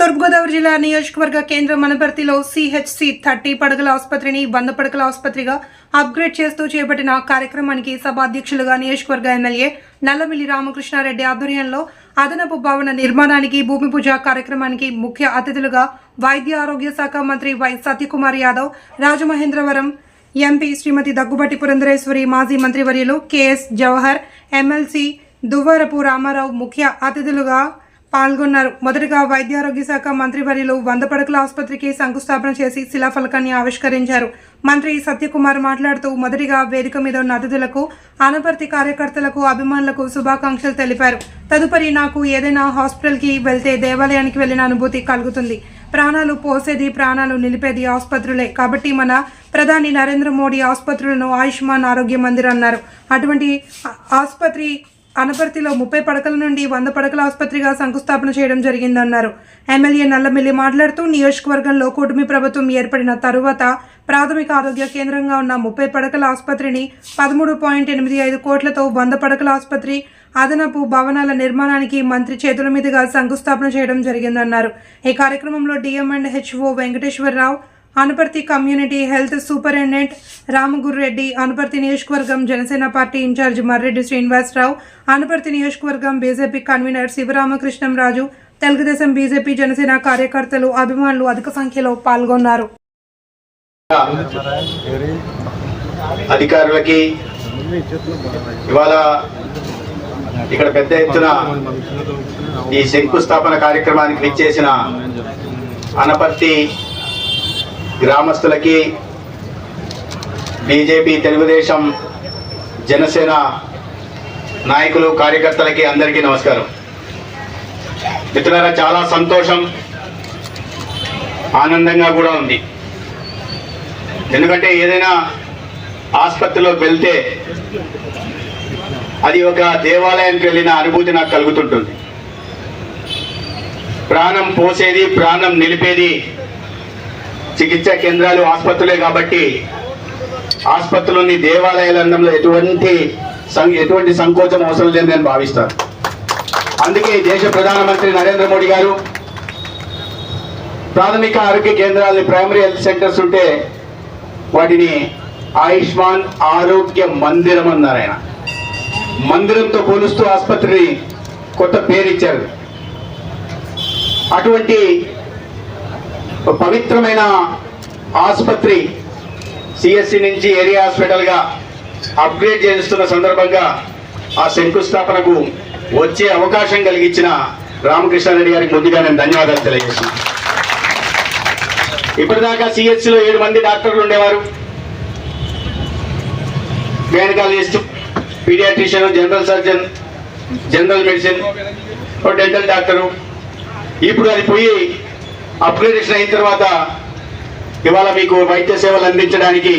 తూర్పుగోదావరి జిల్లా నియోజకవర్గ కేంద్రం మనపర్తిలో సిహెచ్సి థర్టీ పడగల ఆసుపత్రిని వంద పడగల ఆసుపత్రిగా అప్గ్రేడ్ చేస్తూ చేపట్టిన కార్యక్రమానికి సభాధ్యక్షులుగా నియోజకవర్గ ఎమ్మెల్యే నల్లమిల్లి రామకృష్ణారెడ్డి ఆధ్వర్యంలో అదనపు భవన నిర్మాణానికి భూమి పూజ కార్యక్రమానికి ముఖ్య అతిథులుగా వైద్య ఆరోగ్య శాఖ మంత్రి వై సత్యకుమార్ యాదవ్ రాజమహేంద్రవరం ఎంపీ శ్రీమతి దగ్గుబట్టి పురంధరేశ్వరి మాజీ మంత్రివర్యులు K S Jawahar MLC Duvvarapu Ramarao ముఖ్య అతిథులుగా పాల్గొన్నారు. మొదటగా వైద్యారోగ్య శాఖ మంత్రివర్యులు వంద పడకల ఆసుపత్రికి శంకుస్థాపన చేసి శిలాఫలకాన్ని ఆవిష్కరించారు. మంత్రి సత్యకుమార్ మాట్లాడుతూ మొదటిగా వేదిక మీద ఉన్న అతిథులకు ఆనపర్తి కార్యకర్తలకు అభిమానులకు శుభాకాంక్షలు తెలిపారు. తదుపరి నాకు ఏదైనా హాస్పిటల్కి వెళ్తే దేవాలయానికి వెళ్ళిన అనుభూతి కలుగుతుంది. ప్రాణాలు పోసేది ప్రాణాలు నిలిపేది ఆసుపత్రులే. కాబట్టి మన ప్రధాని నరేంద్ర మోడీ ఆసుపత్రులను ఆయుష్మాన్ ఆరోగ్య మందిర్ అన్నారు. అటువంటి ఆసుపత్రి అనపర్తిలో ముప్పై పడకల నుండి వంద పడకల ఆసుపత్రిగా శంకుస్థాపన చేయడం జరిగిందన్నారు. ఎమ్మెల్యే నల్లమిల్లి మాట్లాడుతూ నియోజకవర్గంలో కూటమి ప్రభుత్వం ఏర్పడిన తరువాత ప్రాథమిక ఆరోగ్య కేంద్రంగా ఉన్న ముప్పై పడకల ఆసుపత్రిని పదమూడు పాయింట్ ఎనిమిది ఐదు కోట్లతో వంద పడకల ఆసుపత్రి అదనపు భవనాల నిర్మాణానికి మంత్రి చేతుల మీదుగా శంకుస్థాపన చేయడం జరిగిందన్నారు. ఈ కార్యక్రమంలో DM and HO Venkateswararao Anuparthi community health superintendent Ramagurreddy Anuparthi నియోజకవర్గం జనసేన పార్టీ ఇన్ఛార్జ్ మర్రెడ్డి శ్రీనివాసరావు అనుపర్తి నియోజకవర్గం BJP convener Sivaramakrishnamraju Telugudesam BJP Janasena కార్యకర్తలు అభిమానులు అధిక సంఖ్యలో పాల్గొన్నారు. అధికారులకి ఇవాళ ఇక్కడ పెద్ద ఎత్తున ఈ శంకుస్థాపన కార్యక్రమానికి విచ్చేసిన అనపర్తి గ్రామస్తులకి బీజేపీ తెలుగుదేశం జనసేన నాయకులు కార్యకర్తలకి అందరికీ నమస్కారం. మిత్రులారా చాలా సంతోషం ఆనందంగా కూడా ఉంది. ఎందుకంటే ఏదైనా ఆసుపత్రిలోకి వెళ్తే అది ఒక దేవాలయానికి వెళ్ళిన అనుభూతి నాకు కలుగుతుంటుంది. ప్రాణం పోసేది ప్రాణం నిలిపేది చికిత్సా కేంద్రాలు ఆసుపత్రులే కాబట్టి ఆసుపత్రులని దేవాలయాల అనడంలో ఎటువంటి ఎటువంటి సంకోచం అవసరం లేదని నేను భావిస్తాను. అందుకే దేశ ప్రధానమంత్రి నరేంద్ర మోడీ గారు ప్రాథమిక ఆరోగ్య కేంద్రాలని ప్రైమరీ హెల్త్ సెంటర్స్ ఉంటే వాటిని ఆయుష్మాన్ ఆరోగ్య మందిరం అన్నారు ఆయన. మందిరంతో పోలుస్తూ ఆసుపత్రిని కొత్త పేరు ఇచ్చారు. అటువంటి పవిత్రమైన ఆసుపత్రి సిఎస్సి నుంచి ఏరియా హాస్పిటల్గా అప్గ్రేడ్ చేస్తున్న సందర్భంగా ఆ శంకుస్థాపనకు వచ్చే అవకాశం కలిగించిన రామకృష్ణారెడ్డి గారికి ముందుగా నేను ధన్యవాదాలు తెలియజేస్తున్నాను. ఇప్పటిదాకా సిఎస్సిలో ఏడు మంది డాక్టర్లు ఉండేవారు. Gynaecologist paediatrician general surgeon general medicine dental doctor. ఇప్పుడు అది పోయి అప్గ్రేడేషన్ అయిన తర్వాత ఇవాళ మీకు వైద్య సేవలు అందించడానికి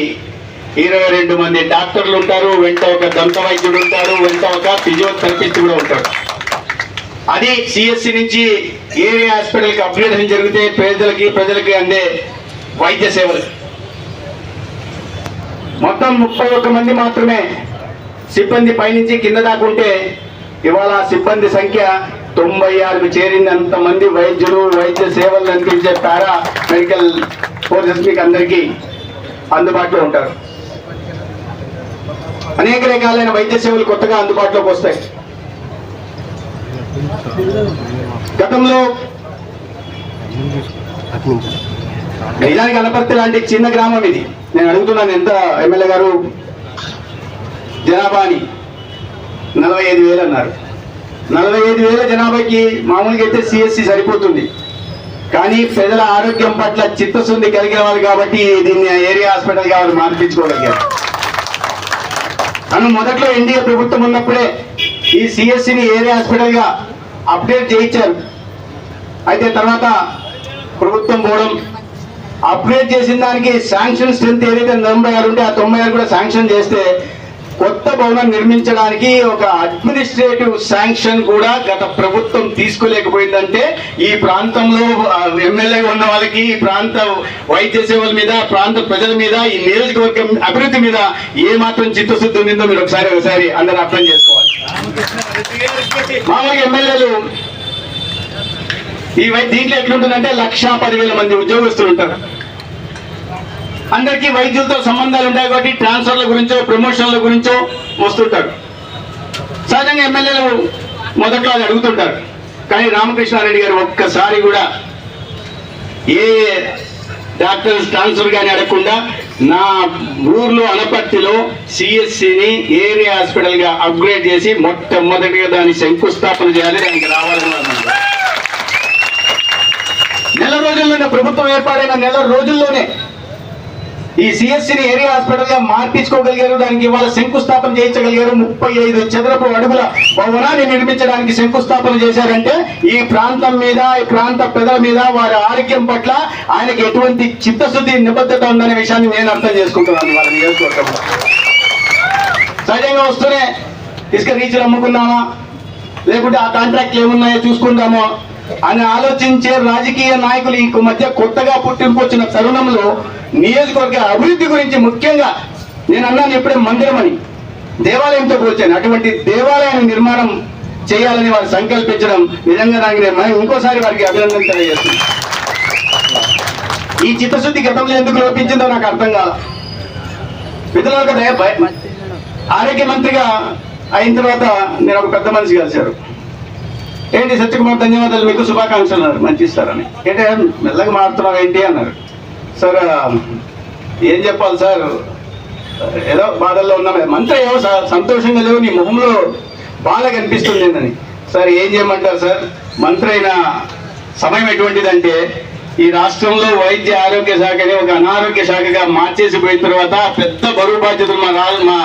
ఇరవై రెండు మంది డాక్టర్లు ఉంటారు వెంట ఒక దంత వైద్యుడు ఉంటారు వెంట ఒక ఫిజియోథెరపిస్ట్ కూడా ఉంటారు. అది సిఎస్సి నుంచి ఏరియా హాస్పిటల్కి అప్గ్రేడేషన్ జరిగితే పేదలకి ప్రజలకి అందే వైద్య సేవలు. మొత్తం ముప్పై ఒక్క మంది మాత్రమే సిబ్బంది పైనుంచి కింద దాకా ఉంటే ఇవాళ సిబ్బంది సంఖ్య తొంభై ఆరుకు చేరింది అంతమంది వైద్యులు వైద్య సేవలు అందించే పారా మెడికల్ ఫోర్సెస్ మీకు అందరికీ అందుబాటులో ఉంటారు. అనేక రకాలైన వైద్య సేవలు కొత్తగా అందుబాటులోకి వస్తాయి. గతంలో నిజానికి అనపర్తి లాంటి చిన్న గ్రామం ఇది. నేను అడుగుతున్నాను ఎంత ఎమ్మెల్యే గారు? జనాభా అని నలభై ఐదు వేలు అన్నారు. నలభై ఐదు వేల జనాభాకి మామూలుగా అయితే సిఎస్సి సరిపోతుంది. కానీ ప్రజల ఆరోగ్యం పట్ల చిత్తశుద్ధి కలిగిన వాళ్ళు కాబట్టి దీన్ని ఏరియా హాస్పిటల్గా వాళ్ళు మార్పించుకోగలిగారు. నన్ను మొదట్లో ఎన్డీఏ ప్రభుత్వం ఉన్నప్పుడే ఈ సిఎస్సిని ఏరియా హాస్పిటల్గా అప్డేట్ చేయించారు. అయితే తర్వాత ప్రభుత్వం పోవడం అప్గ్రేడ్ చేసిన దానికి శాంక్షన్ స్ట్రెంత్ ఏదైతే తొంభై ఆరు ఉంటే ఆ తొంభై ఆరు కూడా శాంక్షన్ చేస్తే కొత్త భవనం నిర్మించడానికి ఒక అడ్మినిస్ట్రేటివ్ శాంక్షన్ కూడా గత ప్రభుత్వం తీసుకోలేకపోయిందంటే ఈ ప్రాంతంలో ఎమ్మెల్యే ఉన్న వాళ్ళకి ఈ ప్రాంత వైద్య సేవల మీద ప్రాంత ప్రజల మీద ఈ నియోజకవర్గం అభివృద్ధి మీద ఏ మాత్రం చిత్తశుద్ధి ఉందో మీరు ఒకసారి ఒకసారి అందరూ అర్థం చేసుకోవాలి. మామూలుగా ఎమ్మెల్యేలు ఈ వై దీంట్లో ఎట్లుంటుందంటే లక్షా పదివేల మంది ఉద్యోగస్తులు ఉంటారు. అందరికీ వైద్యులతో సంబంధాలు ఉంటాయి కాబట్టి ట్రాన్స్ఫర్ల గురించో ప్రమోషన్ల గురించో వస్తుంటారు. సహజంగా ఎమ్మెల్యేలు మొదట్లో అది అడుగుతుంటారు. కానీ రామకృష్ణారెడ్డి గారు ఒక్కసారి కూడా ఏ డాక్టర్స్ ట్రాన్స్ఫర్ కానీ అడగకుండా నా ఊర్లో అనపర్తిలో సిఎస్సిని ఏరియా హాస్పిటల్గా అప్గ్రేడ్ చేసి మొట్టమొదటిగా దాన్ని శంకుస్థాపన చేయాలి దానికి రావాలని నెల రోజుల్లోనే ప్రభుత్వం ఏర్పాటైన నెల రోజుల్లోనే ఈ సిఎస్సిని ఏరియా హాస్పిటల్గా మార్పించుకోగలిగారు. దానికి ఇవాళ శంకుస్థాపన చేయించగలిగారు. ముప్పై ఐదు చదరపు అడుగుల భవనాన్ని నిర్మించడానికి శంకుస్థాపన చేశారంటే ఈ ప్రాంతం మీద ఈ ప్రాంత ప్రజల మీద వారి ఆరోగ్యం పట్ల ఆయనకి ఎటువంటి చిత్తశుద్ధి నిబద్ధత ఉందనే విషయాన్ని నేను అర్థం చేసుకుంటున్నాను వాళ్ళ నియోజకవర్గంలో. సహజంగా వస్తూనే ఇసుక రీచ్లు అమ్ముకుందామా లేకుంటే ఆ కాంట్రాక్ట్ ఏమున్నాయో చూసుకుందామో? అని ఆలోచించే రాజకీయ నాయకులు ఈ మధ్య కొత్తగా పుట్టింపొచ్చిన తరుణంలో నియోజకవర్గ అభివృద్ధి గురించి ముఖ్యంగా నేను అన్నాను ఇప్పుడే మందిరం అని. దేవాలయంతో పోల్చాను. అటువంటి దేవాలయాన్ని నిర్మాణం చేయాలని వారు సంకల్పించడం నిజంగా నాకు నేను మరి ఇంకోసారి వారికి అభినందన తెలియజేస్తున్నాను. ఈ చిత్తశుద్ధి గతంలో ఎందుకు లోపించిందో నాకు అర్థం కాదు మిత్రులకు ఆరోగ్య మంత్రిగా అయిన తర్వాత నేను ఒక పెద్ద మనిషి కలిశారు. ఏంటి సత్యకుమార్ ధన్యవాదాలు మీకు శుభాకాంక్షలు అన్నారు. మంచి ఇస్తారని ఏంటి మెల్లగా మారుతున్నావు ఏంటి అన్నారు. సార్ ఏం చెప్పాలి సార్? ఏదో బాధల్లో ఉన్నాం. మంత్రి ఏవో సార్ సంతోషంగా లేవు. నీ మొహంలో బాధ కనిపిస్తుంది ఏంటని. సార్ ఏం చేయమంటారు సార్? మంత్రి అయిన సమయం ఎటువంటిదంటే ఈ రాష్ట్రంలో వైద్య ఆరోగ్య శాఖని ఒక అనారోగ్య శాఖగా మార్చేసి పోయిన తర్వాత పెద్ద బరువు బాధ్యతలు మా రా- మా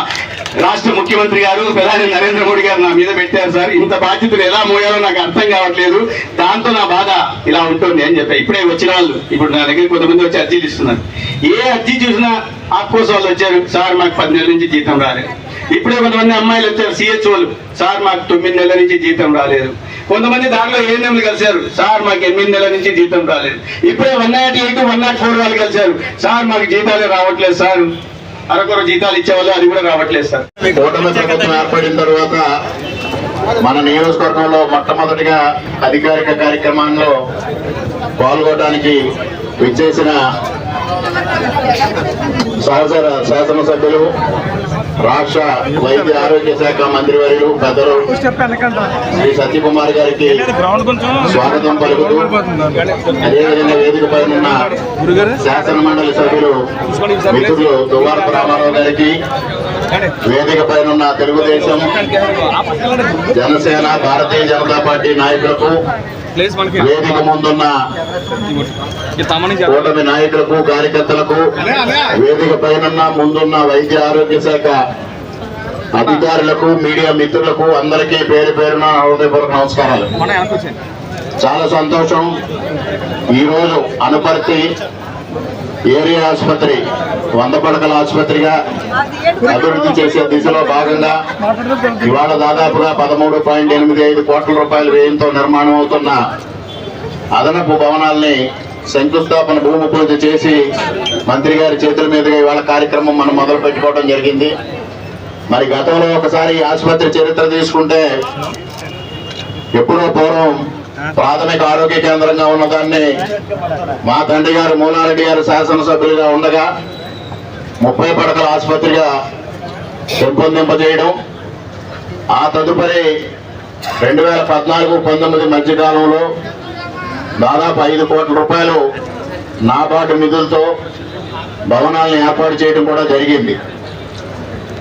రాష్ట్ర ముఖ్యమంత్రి గారు ప్రధాని నరేంద్ర మోడీ గారు నా మీద పెట్టారు సార్. ఇంత బాధ్యతలు ఎలా మోయాలో నాకు అర్థం కావట్లేదు. దాంతో నా బాధ ఇలా ఉంటుంది అని చెప్పి ఇప్పుడే వచ్చిన వాళ్ళు ఇప్పుడు నా దగ్గర కొంతమంది వచ్చి అర్జీలు ఇస్తున్నారు ఏ అర్జీ చూసినా ఆఫ్కోర్స్ వాళ్ళు వచ్చారు. సార్ మాకు పది నెలల నుంచి జీతం రాలేదు. ఇప్పుడే కొంతమంది అమ్మాయిలు వచ్చారు సిహెచ్ఓలు సార్ మాకు తొమ్మిది నెలల నుంచి జీతం రాలేదు. కొంతమంది దాంట్లో ఏఎన్ఎంలు కలిశారు. సార్ మాకు ఎనిమిది నెలల నుంచి జీతం రాలేదు. ఇప్పుడే one nought eight one nought four వాళ్ళు కలిశారు. సార్ మాకు జీతాలే రావట్లేదు సార్. అరకొర జీతాలు ఇచ్చేవాళ్ళు అది కూడా రావట్లేదు సార్. కూటమి ప్రభుత్వం ఏర్పడిన తర్వాత మన నియోజకవర్గంలో మొట్టమొదటిగా అధికారిక కార్యక్రమాల్లో పాల్గొనడానికి విచ్చేసిన సహచర శాసనసభ్యులు రాష్ట్ర వైద్య ఆరోగ్య శాఖ మంత్రివర్యులు పెద్దలు శ్రీ సత్యకుమార్ గారికి స్వాగతం పలుకుతూ అదేవిధంగా వేదిక పైన ఉన్న శాసన మండలి సభ్యులు మిత్రులు దువారపు రామారావు గారికి వేదిక పైన ఉన్న తెలుగుదేశం జనసేన భారతీయ జనతా పార్టీ నాయకులకు వేదిక ముందున్న కూటమి నాయకులకు కార్యకర్తలకు వేదిక పైన ముందున్న వైద్య ఆరోగ్య శాఖ అధికారులకు మీడియా మిత్రులకు అందరికీ పేరు పేరున హృదయపూర్వక నమస్కారాలు. చాలా సంతోషం. ఈరోజు అనుపర్తి ఏరియా ఆసుపత్రి వంద పడకల ఆసుపత్రిగా అభివృద్ధి చేసే దిశలో భాగంగా ఇవాళ దాదాపుగా పదమూడు పాయింట్ ఎనిమిది ఐదు కోట్ల రూపాయల వ్యయంతో నిర్మాణం అవుతున్న అదనపు భవనాల్ని శంకుస్థాపన భూమి పూజ చేసి మంత్రి గారి చేతుల మీదుగా ఇవాళ కార్యక్రమం మనం మొదలు పెట్టుకోవడం జరిగింది. మరి గతంలో ఒకసారి ఆసుపత్రి చరిత్ర తీసుకుంటే ఎప్పుడో పూర్వం ప్రాథమిక ఆరోగ్య కేంద్రంగా ఉన్నదాన్ని మా తండ్రి గారు మూలారెడ్డి గారు శాసనసభ్యులుగా ఉండగా ముప్పై పడకల ఆసుపత్రిగా పెంపొందింపజేయడం ఆ తదుపరి రెండు వేల పద్నాలుగు పంతొమ్మిది మధ్యకాలంలో దాదాపు ఐదు కోట్ల రూపాయలు నాబార్డు నిధులతో భవనాలను ఏర్పాటు చేయడం కూడా జరిగింది.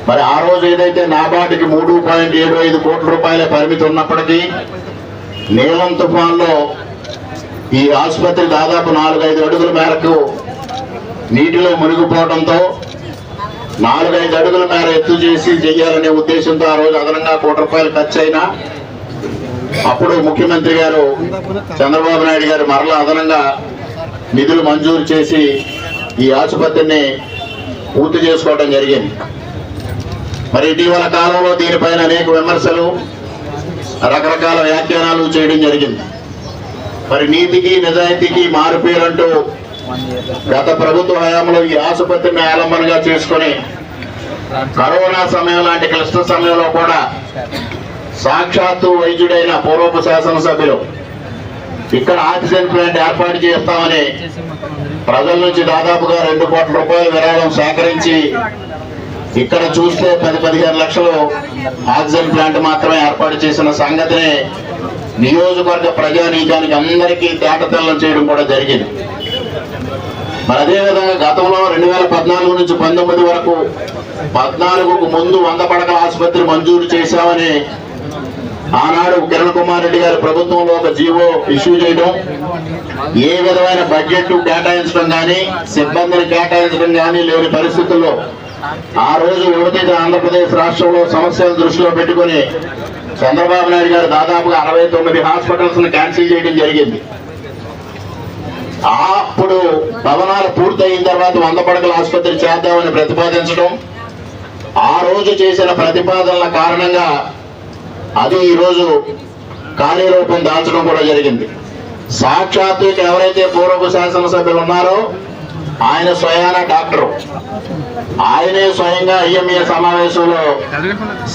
మరి ఆ రోజు ఏదైతే నాబాటుకి మూడు పాయింట్ ఏడు ఐదు కోట్ల రూపాయల పరిమితి ఉన్నప్పటికీ నీలం తుఫాన్లో ఈ ఆసుపత్రి దాదాపు నాలుగైదు అడుగుల మేరకు నీటిలో మునిగిపోవడంతో నాలుగైదు అడుగుల మేర ఎత్తు చేసి చెయ్యాలనే ఉద్దేశంతో ఆ రోజు అదనంగా కోటి రూపాయలు ఖర్చు అయినా అప్పుడు ముఖ్యమంత్రి గారు చంద్రబాబు నాయుడు గారు మరలా అదనంగా నిధులు మంజూరు చేసి ఈ ఆసుపత్రిని పూర్తి చేసుకోవడం జరిగింది. మరి ఇటీవల కాలంలో దీనిపైన అనేక విమర్శలు రకరకాల వ్యాఖ్యానాలు చేయడం జరిగింది. మరి నీతికి నిజాయితీకి మారుపేరంటూ గత ప్రభుత్వ హయాంలో ఈ ఆసుపత్రిని ఆలంబనగా చేసుకొని కరోనా సమయం లాంటి క్లిష్ట సమయంలో కూడా సాక్షాత్తు వైద్యుడైన పూర్వపు శాసనసభ్యులు ఇక్కడ ఆక్సిజన్ ప్లాంట్ ఏర్పాటు చేస్తామని ప్రజల నుంచి దాదాపుగా రెండు కోట్ల రూపాయల విరాళం సేకరించి ఇక్కడ చూస్తే పది పదిహేను లక్షలు ఆక్సిజన్ ప్లాంట్ మాత్రమే ఏర్పాటు చేసిన సంగతిని నియోజకవర్గ ప్రజానీకానికి అందరికీ తేటతెల్లం చేయడం కూడా జరిగింది. మరి అదేవిధంగా గతంలో రెండు వేల పద్నాలుగు నుంచి పంతొమ్మిది వరకు పద్నాలుగుకు ముందు వంద పడకల ఆసుపత్రి మంజూరు చేశామని ఆనాడు కిరణ్ కుమార్ రెడ్డి గారి ప్రభుత్వంలో ఒక జీవో ఇష్యూ చేయడం ఏ విధమైన బడ్జెట్ కేటాయించడం కానీ సిబ్బందిని కేటాయించడం కానీ లేని పరిస్థితుల్లో ఆ రోజు విభజిత ఆంధ్రప్రదేశ్ రాష్ట్రంలో సమస్యలు దృష్టిలో పెట్టుకొని చంద్రబాబు నాయుడు గారు దాదాపుగా అరవై తొమ్మిది హాస్పిటల్స్ను క్యాన్సిల్ చేయడం జరిగింది. అప్పుడు భవనాలు పూర్తయిన తర్వాత వంద పడకల ఆసుపత్రి చేద్దామని ప్రతిపాదించడం ఆ రోజు చేసిన ప్రతిపాదనల కారణంగా అది ఈరోజు కార్యరూపం దాల్చడం కూడా జరిగింది. సాక్షాత్తు ఎవరైతే పూర్వపు శాసనసభ్యులు ఉన్నారో ఆయన స్వయాన డాక్టరు. ఆయనే స్వయంగా ఐఎంఏ సమావేశంలో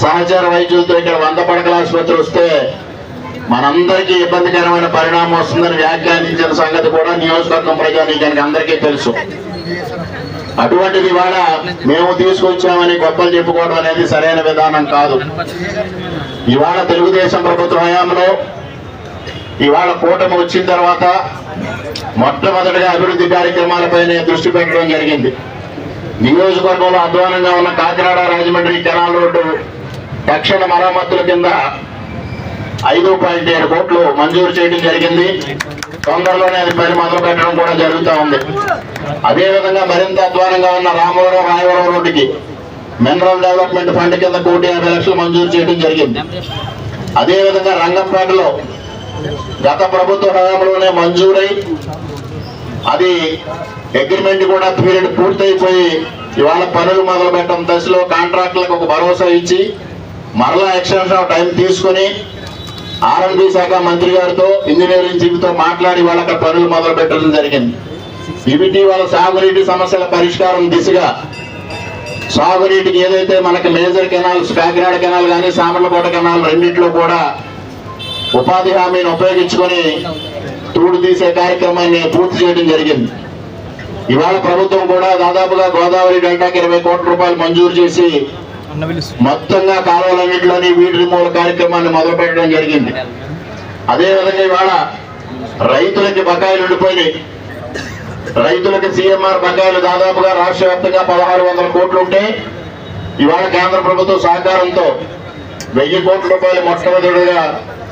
సహచర వైద్యులతో ఇక్కడ వంద పడకల ఆసుపత్రి వస్తే మనందరికీ ఇబ్బందికరమైన పరిణామం వస్తుందని వ్యాఖ్యానించిన సంగతి కూడా నియోజకవర్గం ప్రజానీకానికి అందరికీ తెలుసు. అటువంటిది ఇవాళ మేము తీసుకొచ్చామని గొప్పలు చెప్పుకోవడం అనేది సరైన విధానం కాదు. ఇవాళ తెలుగుదేశం ప్రభుత్వ హయాంలో ఇవాళ కూటమి వచ్చిన తర్వాత మొట్టమొదటిగా అభివృద్ధి కార్యక్రమాలపైనే దృష్టి పెట్టడం జరిగింది. నియోజకవర్గంలో అధ్వానంగా ఉన్న కాకినాడ రాజమండ్రి కెనాల్ రోడ్డు తక్షణ మరమ్మతుల కింద ఐదు పాయింట్ ఏడు కోట్లు మంజూరు చేయడం జరిగింది. తొందరలోనే అది పని మొదలు పెట్టడం కూడా జరుగుతూ ఉంది. అదేవిధంగా మరింత అధ్వానంగా ఉన్న రామవరం రాయవరం రోడ్డుకి మినరల్ డెవలప్మెంట్ ఫండ్ కింద కోటి యాభై లక్షలు మంజూరు చేయడం జరిగింది. అదేవిధంగా రంగంపేటలో గత ప్రభుత్వ హయాంలోనే మంజూరై అది అగ్రిమెంట్ కూడా పీరియడ్ పూర్తయిపోయి ఇవాళ పనులు మొదలు పెట్టడం దశలో కాంట్రాక్టులకు ఒక భరోసా ఇచ్చి మరలా ఎక్స్టెన్షన్ ఆఫ్ టైం తీసుకుని ఆర్ఎండ్బి శాఖ మంత్రి గారితో ఇంజనీరింగ్తో మాట్లాడి వాళ్ళ పనులు మొదలు పెట్టడం జరిగింది. ఇవిటి వాళ్ళ సాగునీటి సమస్యల పరిష్కారం దిశగా సాగునీటికి ఏదైతే మనకి మేజర్ కెనాల్స్ కాకినాడ కెనాల్ కానీ సామర్లకోట కెనాల్ రెండింటిలో కూడా ఉపాధి హామీని ఉపయోగించుకొని తూడు తీసే కార్యక్రమాన్ని పూర్తి చేయడం జరిగింది. ఇవాళ ప్రభుత్వం కూడా దాదాపుగా గోదావరి డెల్టాకి ఇరవై కోట్ల రూపాయలు మంజూరు చేసి మొత్తంగా కాలువలన్నింటిలోని వీటి రిమూవల్ కార్యక్రమాన్ని మొదలు పెట్టడం జరిగింది అదేవిధంగా ఇవాళ రైతులకి బకాయిలు ఉండిపోయినాయి. రైతులకి సీఎంఆర్ బకాయిలు దాదాపుగా రాష్ట్ర వ్యాప్తంగా పదహారు వందల కోట్లు ఉంటే ఇవాళ కేంద్ర ప్రభుత్వం సహకారంతో వెయ్యి కోట్ల రూపాయలు మొట్టమొదటిగా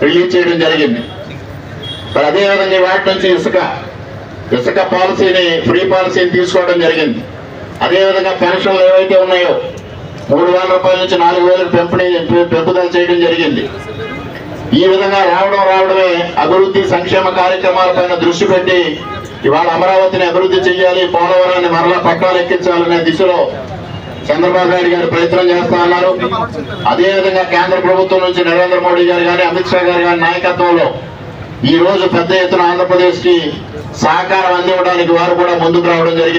రిలీజ్ చేయడం జరిగింది. మరి అదేవిధంగా వాటి నుంచి ఇసుక ఇసుక పాలసీని ఫ్రీ పాలసీని తీసుకోవడం జరిగింది. అదేవిధంగా పెన్షన్లు ఏవైతే ఉన్నాయో మూడు వేల రూపాయల నుంచి నాలుగు వేలకు పెంపిణీ పెంపుదల చేయడం జరిగింది. ఈ విధంగా రావడం రావడమే అభివృద్ధి సంక్షేమ కార్యక్రమాలపైన దృష్టి పెట్టి ఇవాళ అమరావతిని అభివృద్ధి చేయాలి పోలవరాన్ని మరలా పట్టాలు ఎక్కించాలనే దిశలో చంద్రబాబు నాయుడు గారు ప్రయత్నం చేస్తా ఉన్నారు అదేవిధంగా కేంద్ర ప్రభుత్వం నుంచి నరేంద్ర మోడీ గారు కానీ అమిత్ షా గారు కానీ నాయకత్వంలో ఈ రోజు పెద్ద ఎత్తున ఆంధ్రప్రదేశ్కి సహకారం అందివ్వడానికి వారు కూడా ముందుకు రావడం జరిగింది.